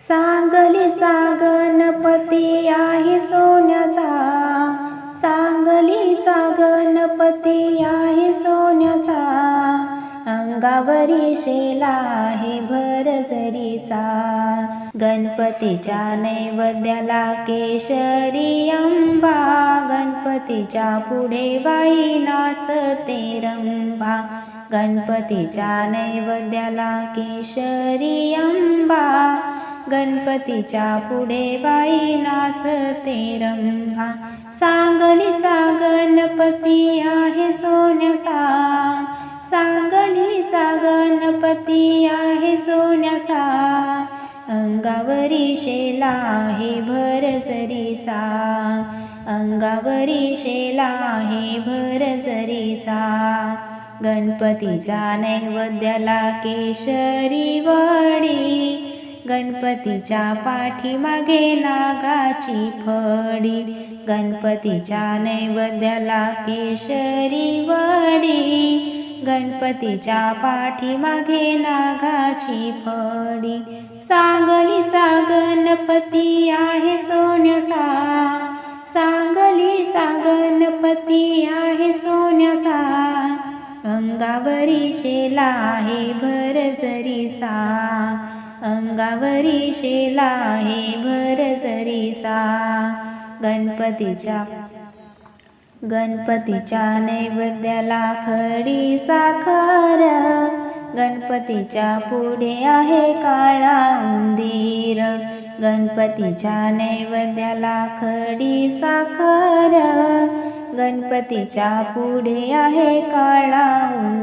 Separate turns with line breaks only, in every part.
सांगलीचा गणपती आहे सोन्याचा. सांगलीचा गणपती आहे सोन्याचा. अंगावरी शेला आहे भरजरीचा. गणपतीच्या नैवेद्याला केशरी अंबा गणपतीच्या पुढे बाई नाचते रंबा गणपतीच्या नैवेद्याला केशरी अंबा गणपतीच्या पुढे बाई नाचते रंभा सांगलीचा गणपती आहे सोन्याचा. सांगलीचा गणपती आहे सोन्याचा. अंगावरी शेला आहे भरजरीचा अंगावरी शेला आहे भरजरीचा गणपतीच्या नैवेद्याला केशरी वाडी. गणपतीच्या पाठीमागे नागाची फडी. गणपतीच्या नैवेद्याला केशरी वडी. गणपतीच्या पाठीमागे नागाची फडी. सांगलीचा गणपती आहे सोन्याचा. सांगलीचा गणपती आहे सोन्याचा. अंगावरी शेला आहे भरजरीचा. अंगावरी शेला आहे भरजरीचा गणपतीच्या गणपतीच्या नैवेद्याला खडी साखर. गणपतीच्या पुढे आहे काळा उंदीर. गणपतीच्या नैवेद्याला खडी साखर. गणपतीच्या पुढे आहे काळा उंदीर.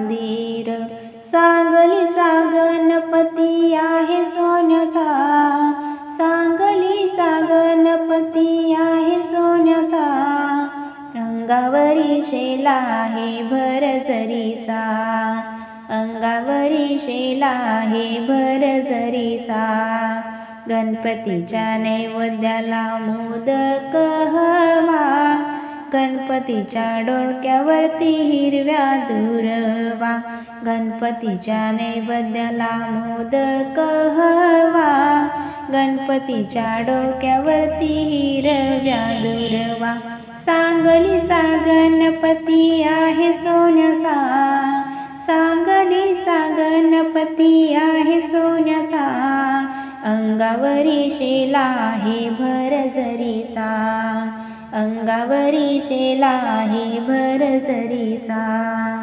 अंगावरी शेला आहे भरजरीचा अंगावरी शेला आहे भरजरीचा गणपतीच्या नैवेद्याला मोदक हवा. गणपतीच्या डोक्यावरती हिरव्या दुरवा. गणपतीच्या नैवेद्याला मोदक हवा. गणपतीच्या डोक्यावरती हिरव्या दुरवा. सांगलीचा गणपती आहे सोन्याचा. सांगलीचा गणपती आहे सोन्याचा. अंगावरी शेला आहे भरजरीचा अंगावरी शेला आहे भरजरीचा